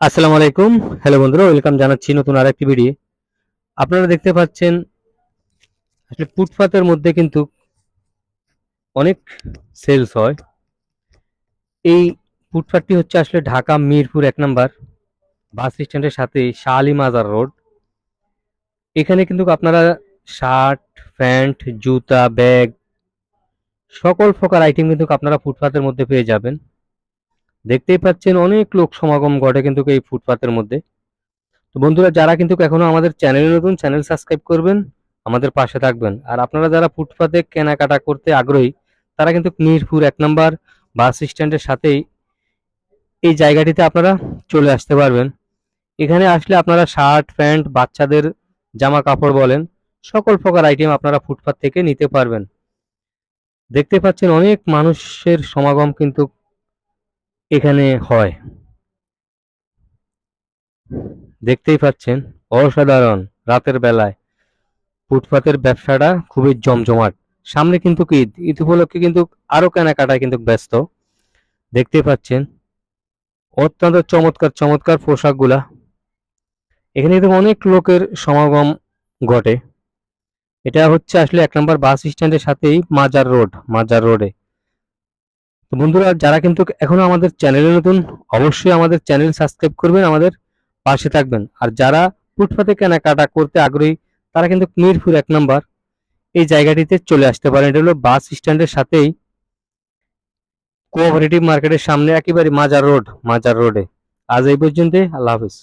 আসসালামু আলাইকুম। হ্যালো বন্ধুরা, ওয়েলকাম জানাচ্ছি নতুন আর একটি ভিডিও। আপনারা দেখতে পাচ্ছেন, আসলে ফুটপাতের মধ্যে কিন্তু অনেক সেলস হয়। এই ফুটপাতটি হচ্ছে আসলে ঢাকা মিরপুর এক নাম্বার বাস স্ট্যান্ডের সাথে শাহ মাজার রোড। এখানে কিন্তু আপনারা শার্ট, প্যান্ট, জুতা, ব্যাগ, সকল প্রকার আইটেম কিন্তু আপনারা ফুটপাতের মধ্যে পেয়ে যাবেন। দেখতেই পাচ্ছেন অনেক লোক সমাগম ঘটে কিন্তু এই ফুটপাতের মধ্যে। তো বন্ধুরা, যারা কিন্তু এখনও আমাদের চ্যানেলে নতুন, চ্যানেল সাবস্ক্রাইব করবেন, আমাদের পাশে থাকবেন। আর আপনারা যারা ফুটপাতে কেনাকাটা করতে আগ্রহী, তারা কিন্তু মিরপুর এক নম্বর বাস স্ট্যান্ডের সাথেই এই জায়গাটিতে আপনারা চলে আসতে পারবেন। এখানে আসলে আপনারা শার্ট, প্যান্ট, বাচ্চাদের জামা কাপড় বলেন, সকল প্রকার আইটেম আপনারা ফুটপাত থেকে নিতে পারবেন। দেখতে পাচ্ছেন অনেক মানুষের সমাগম কিন্তু এখানে হয়। দেখতেই পাচ্ছেন, অসাধারণ রাতের বেলায়। ফুটপাতের ব্যবসাটা খুবই জমজমাট। সামনে কিন্তু ঈদ ঈদ উপলক্ষে কিন্তু আরও কেনাকাটায় কিন্তু ব্যস্ত। দেখতে পাচ্ছেন, অত্যন্ত চমৎকার চমৎকার পোশাকগুলা। এখানে কিন্তু অনেক লোকের সমাগম ঘটে। এটা হচ্ছে আসলে এক নম্বর বাস স্ট্যান্ডের সাথেই মাজার রোড, মাজার রোডে। তো বন্ধুরা, যারা কিন্তু এখনও আমাদের চ্যানেলে নতুন, অবশ্যই আমাদের চ্যানেল সাবস্ক্রাইব করবেন, আমাদের পাশে থাকবেন। আর যারা ফুটপাতে কেনাকাটা করতে আগ্রহী, তারা কিন্তু মিরপুর এক নম্বর, এই জায়গাটিতে চলে আসতে পারেন। এটা হলো বাস স্ট্যান্ডের সাথেই কোঅপারেটিভ মার্কেটের সামনে, একেবারে মাজার রোড, মাজার রোডে। আজ এই পর্যন্ত আল্লাহ হাফিজ।